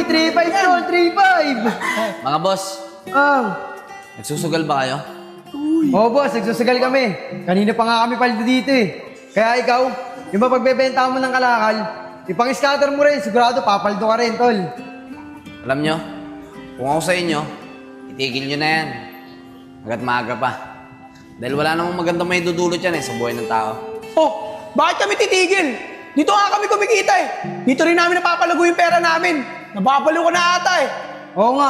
Uy, 3-5 tol, 3-5! Mga boss, Ah, nagsusugal ba kayo? Oo boss, nagsusugal kami. Kanina pa nga kami paldo dito eh. Kaya ikaw, yung ba pagbebenta mo ng kalakal, ipang-scatter mo rin, sigurado papaldo ka rin, tol. Alam nyo, kung ako sa inyo, itigil nyo na yan. Hanggat maaga pa. Dahil wala namang magandang may dudulot yan eh sa buhay ng tao. Oh, bakit kami titigil? Dito nga kami kumikita eh. Dito rin namin napapalago yung pera namin. Nababalo ko na ata eh. Oo nga,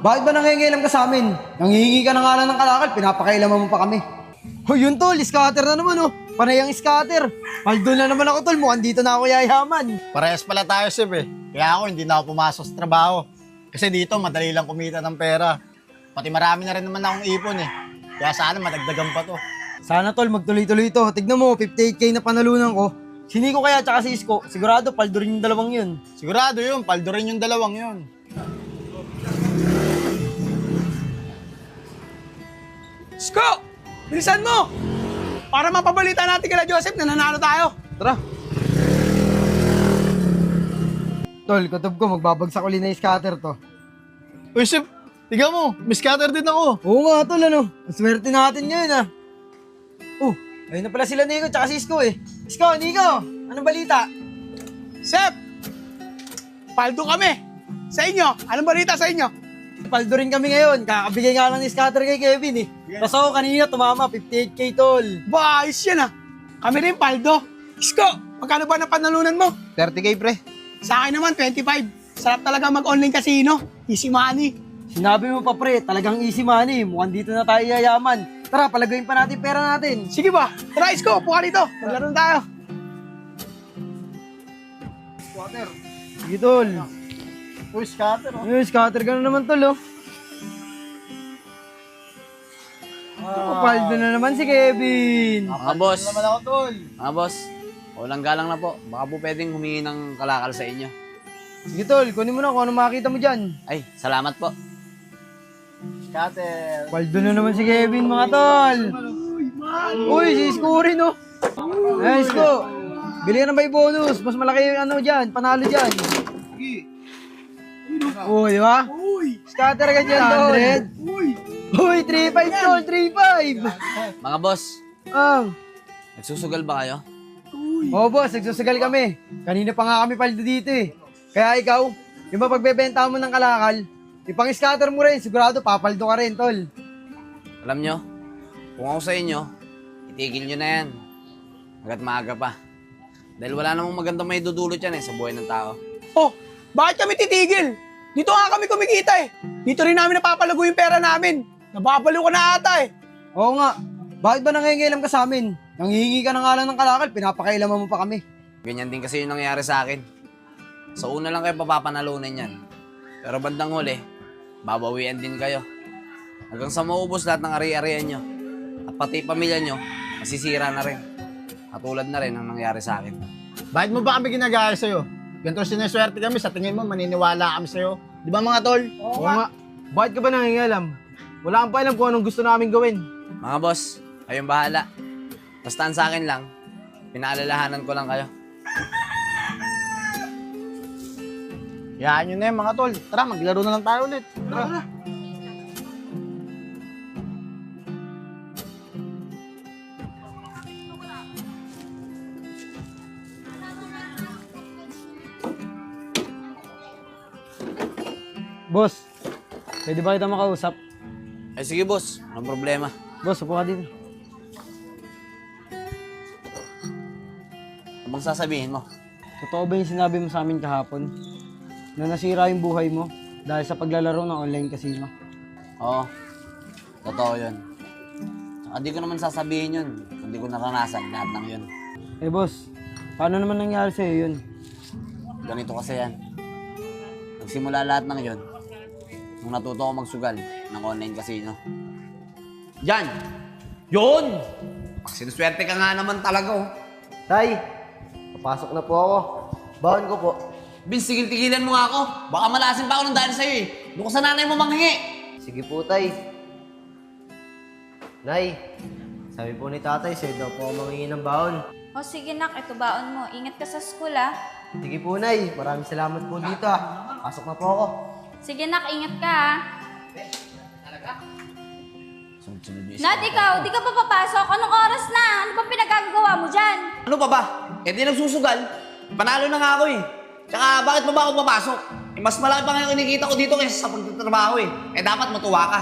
bakit ba nangingilam ka sa amin? Nanghihingi ka na nga lang ng kalakal, pinapakailaman mo pa kami. Oh, yun tol, scatter na naman oh. Panay ang scatter. Paldo na naman ako tol, mukhang dito na ako yayaman. Parehas pala tayo, Sib eh. Kaya ako hindi na ako pumasok sa trabaho. Kasi dito, madali lang kumita ng pera. Pati marami na rin naman akong ipon eh. Kaya sana madagdagan pa to. Sana tol, magtuloy-tuloy to. Tignan mo, 58k na panalunan ko. Sini ko kaya tsaka si Isko, sigurado paldo rin yung dalawang yun. Sigurado yun, paldo rin yung dalawang yun. Sko! Bilisan mo! Para mapabalita natin kila Joseph na nanalo tayo. Tara. Tol, kutob ko, magbabagsak uli na yung scatter to. Uy, Sib, tiga mo, may scatter din ako. Oo nga, tol, ano? Ang swerte natin ngayon, ah. Oh, ayun na pala sila Nico tsaka si Isko, eh. Isko, Nico, anong balita? Sep! Paldo kami. Sa inyo, anong balita sa inyo? Paldo rin kami ngayon. Kakabigay nga lang ni scatter kay Kevin, eh. Tapos ako kanina tumama, 58k, tol. Ba, ayos yan ah. Kami rin, Paldo. Sko, magkano ba na panalunan mo? 30k, pre. Sa akin naman, 25. Sarap talaga mag-online casino. Easy money. Sinabi mo pa, pre, talagang easy money. Mukhang dito na tayo yayaman. Tara, palagawin pa natin pera natin. Sige ba? Tara, Isko, upo ka dito. Maglaro na tayo. Sige, tol. Uy, scatter oh. Yung scatter ka na naman, tol, oh. Ah. Paldo na naman si Kevin. Mga boss, naman ako, tol. mga boss, walang galang na po. Baka po pwedeng humingi ng kalakal sa inyo. Sige, tol, kunin mo na kung ano makita mo dyan. Ay, salamat po. Scatter. Paldo na naman si Kevin, mga tol. Uy, si Isko rin, oh. Ay, Isko. Bili ka ng may bonus. Mas malaki yung ano dyan, panalo dyan. Uy, di ba? Uy! Scatter ka dyan, tol. Uy! Uy, 3-5, tol, 3-5. Mga boss, Ah. nagsusugal ba kayo? Oo, boss, nagsusugal kami. Kanina pa nga kami paldo dito eh. Kaya ikaw, yung ba pagbebenta mo ng kalakal, ipang-scatter mo rin, sigurado papaldo ka rin, tol. Alam nyo, kung ako sa inyo, itigil nyo na yan. Hanggat maaga pa. Dahil wala namang magandang may dudulot yan eh sa buhay ng tao. Oh, bakit kami titigil? Dito nga kami kumikita eh. Dito rin namin napapalago yung pera namin. Nababalo ko na ata eh. Oo nga, bakit ba nangingilam ka sa amin? Nanghihingi ka na nga lang ng kalakal, pinapakailaman mo pa kami. Ganyan din kasi yung nangyari sa akin. Sa una lang kayo papapanalunan yan. Pero bandang huli, babawian din kayo. Hanggang sa maubos lahat ng ari-arian nyo. At pati pamilya nyo, masisira na rin. Katulad na rin ang nangyari sa akin. Bakit mo ba kami ginagaya sa'yo? Ganito sinaswerte kami, sa tingin mo, maniniwala kami sa'yo. Di ba mga tol? Oo nga, bakit ka ba nangingilam? Wala kang pa alam kung anong gusto namin gawin. Mga boss, kayong bahala. Basta ang sa akin lang, pinaalalahanan ko lang kayo. Yan yun na yun mga tol. Tara, maglaro na lang tayo ulit. Tara. Boss, pwede ba kita makausap? Ay sige boss, anong problema? Boss, upo ka dito. Ano bang sasabihin mo? Totoo ba yung sinabi mo sa amin kahapon? Na nasira yung buhay mo dahil sa paglalaro ng online casino? Oo, totoo yun. Tsaka di ko naman sasabihin yun, kung di ko naranasan lahat ng yun. Eh boss, paano naman nangyari sa'yo yun? Ganito kasi yan. Nagsimula lahat ng yun nung natuto ko magsugal ng online casino. Yan! Yun! Sinuswerte ka nga naman talaga oh. Tay, papasok na po ako. Baon ko po. Bin, sigil-tigilan mo nga ako. Baka malasin pa ako ng dahil sa'yo eh. Doon ko sa nanay mo manghingi. Sige po, tay. Nay, sabi po ni tatay, sa'yo daw po ako mangingi ng baon. O sige nak, ito baon mo. Ingat ka sa school ah. Sige po, Nay. Maraming salamat po dito ah. Pasok na po ako. Sige nak, ingat ka ha. Sunod-sunod yung Nad, ikaw, di ka pa papasok. Anong oras na? Ano bang pinagagawa mo dyan? Ano pa ba? Eh di nagsusugal. Panalo na nga ako eh. Tsaka bakit pa ba ako papasok? Eh, mas malaki pa nga yung kinikita ko dito kaysa sa pagtatrabaho eh. Eh dapat matuwa ka.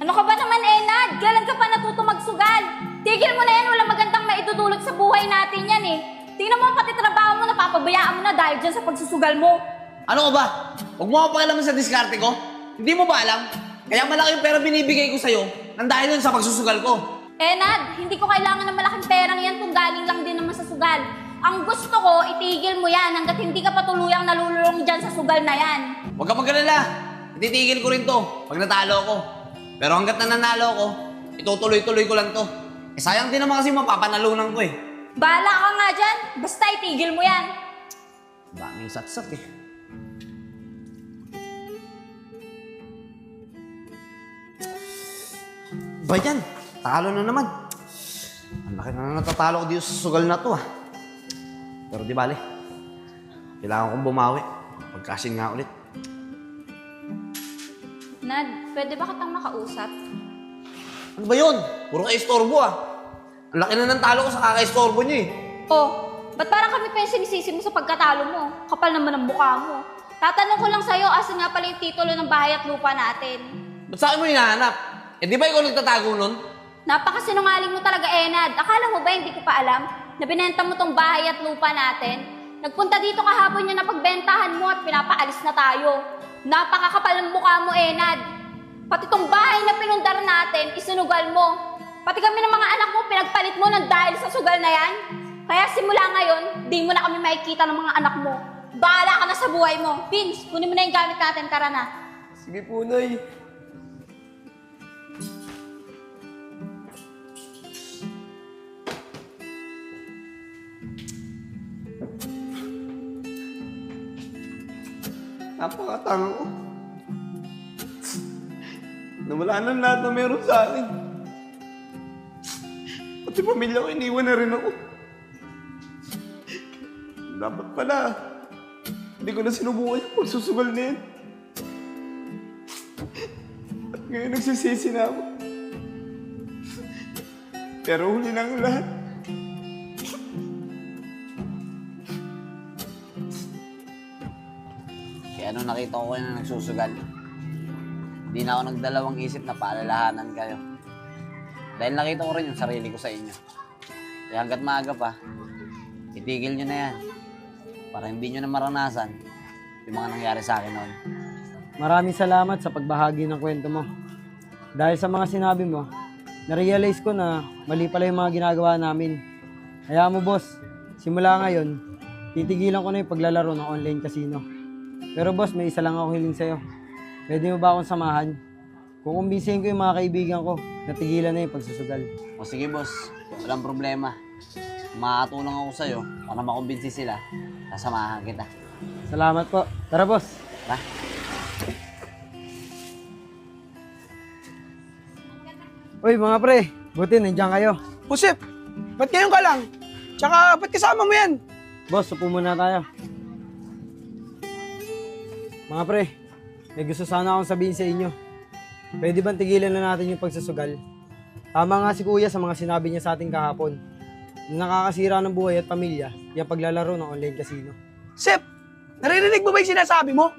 Ano ka ba naman, Enad? Kailan ka pa natuto magsugal? Tigil mo na yan, walang magandang maitutulog sa buhay natin yan eh. Tingnan mo pati trabaho mo, napapabayaan mo na dahil dyan sa pagsusugal mo. Ano ka ba? Huwag mo ako pakialaman sa diskarte ko. Hindi mo ba alam? Kaya malaki yung pera binibigay ko sa'yo nang dahil yun sa pagsusugal ko. Enad, hindi ko kailangan ng malaking perang yan kung galing lang din naman sa sugal. Ang gusto ko, itigil mo yan hanggat hindi ka patuluyang nalululong dyan sa sugal na yan. Huwag ka magalala. Ititigil ko rin to pag natalo ko. Pero hanggat nananalo ko, itutuloy-tuloy ko lang to. Eh sayang din naman kasi mapapanalunan ko eh. Bahala ka nga dyan, basta itigil mo yan. Daming satsat eh. Ba yan? Talo na naman. Ang laki na natatalo ko dito sa sugal na to ah. Pero di bale. Kailangan kong bumawi. Pagkasin nga ulit. Nad, pwede ba kitang makausap? Ano ba yun? Puro ka istorbo ah. Ang laki na ng talo ko sa kaka-istorbo niyo eh. Oh, ba't parang kami pa yung sinisisi mo sa pagkatalo mo? Kapal naman ang mukha mo. Tatanong ko lang sa'yo, asan nga pala yung titulo ng bahay at lupa natin? Ba't sa akin mo hinahanap? Eh di ba ikaw nagtatago nun? Napakasinungaling mo talaga, Enad. Akala mo ba hindi ko pa alam na binenta mo tong bahay at lupa natin? Nagpunta dito kahapon yun na pagbentahan mo at pinapaalis na tayo. Napakakapal ng mukha mo, Enad. Pati tong bahay na pinundar natin, isinugal mo. Pati kami ng mga anak mo, pinagpalit mo ng dahil sa sugal na yan. Kaya simula ngayon, di mo na kami makikita ng mga anak mo. Bahala ka na sa buhay mo. Vince, kunin mo na yung gamit natin, tara na. Sige po, Nay. Napakatanga ko. Nawala na lahat na meron sa akin. Pati pamilya ko, iniwan na rin ako. Dapat pala, hindi ko na sinubukan yung pagsusugal na yan. At ngayon nagsisisi na ako. Pero huli na ang lahat. Nakita ko kayo na nagsusugal, hindi na ako nagdalawang isip na paalalahanan kayo. Dahil nakita ko rin yung sarili ko sa inyo. Kaya hanggat maaga pa, itigil nyo na yan. Para hindi nyo na maranasan yung mga nangyari sa akin noon. Maraming salamat sa pagbahagi ng kwento mo. Dahil sa mga sinabi mo, na-realize ko na mali pala yung mga ginagawa namin. Kaya mo boss, simula ngayon, titigilan ko na yung paglalaro ng online casino. Pero boss, may isa lang ako hiling sa'yo. Pwede mo ba akong samahan? Kukumbinsihin ko yung mga kaibigan ko na tigilan na yung pagsusugal. O sige boss, walang problema. Makakatulong ako sa'yo para makumbinsi sila. Sasamahan kita. Salamat po. Tara boss. Ha? Uy mga pre, buti nandiyan kayo. Pusip, ba't ngayon ka lang? Tsaka, ba't kasama mo yan? Boss, upo muna tayo. Mga pre, may gusto sana akong sabihin sa inyo. Pwede bang tigilan na natin yung pagsusugal? Tama nga si kuya sa mga sinabi niya sa ating kahapon. Na nakakasira ng buhay at pamilya, yung paglalaro ng online casino. Sip, naririnig mo ba yung sinasabi mo?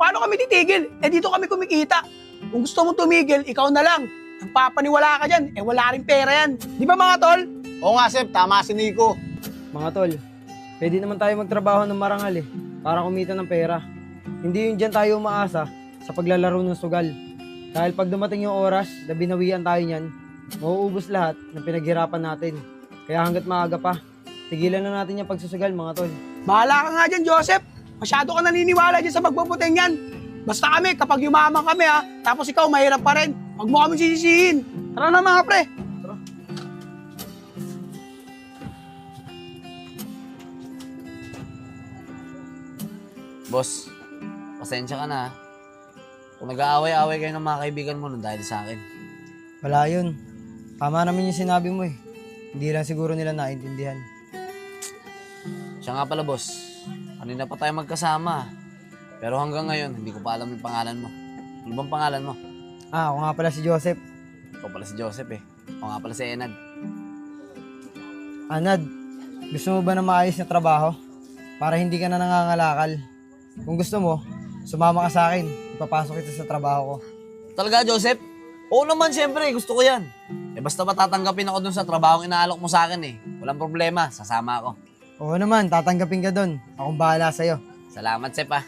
Paano kami titigil? Eh dito kami kumikita. Kung gusto mo tumigil, ikaw na lang. Ang papaniwala ka dyan, eh wala rin pera yan. Di ba mga tol? Oo nga, Sep. Tama si Nico. Mga tol, pwede naman tayo magtrabaho ng marangal eh, para kumita ng pera. Hindi yun dyan tayo umaasa sa paglalaro ng sugal. Dahil pag dumating yung oras na binawian tayo niyan, mauubos lahat ng pinaghirapan natin. Kaya hanggat maaga pa, tigilan na natin yung pagsusugal mga tol. Bahala ka nga dyan, Joseph. Masyado ka naniniwala dyan sa magbubuteng yan. Basta kami, kapag yumaman kami ha, tapos ikaw mahirap pa rin, huwag mo kami sisisihin. Tara na mga pre. Boss, pasensya ka na. Kung nag-aaway-aaway kayo ng mga kaibigan mo nun dahil sa akin. Wala yun. Tama naman yung sinabi mo eh. Hindi lang siguro nila naintindihan. Siya nga pala, boss. Kanina pa tayo magkasama. Pero hanggang ngayon, hindi ko pa alam yung pangalan mo. Ano bang pangalan mo? Ah, ako nga pala si Joseph. Ikaw pala si Joseph eh. Ako nga pala si Enad. Anad, gusto mo ba na maayos na trabaho? Para hindi ka na nangangalakal. Kung gusto mo, sumama ka sa akin. Ipapasok kita sa trabaho ko. Talaga, Joseph? Oo naman, siyempre. Gusto ko yan. Eh, basta ba tatanggapin ako dun sa trabaho inaalok mo sa akin eh. Walang problema. Sasama ako. Oo naman, tatanggapin ka doon. Akong bahala sa'yo. Salamat, Sep ah.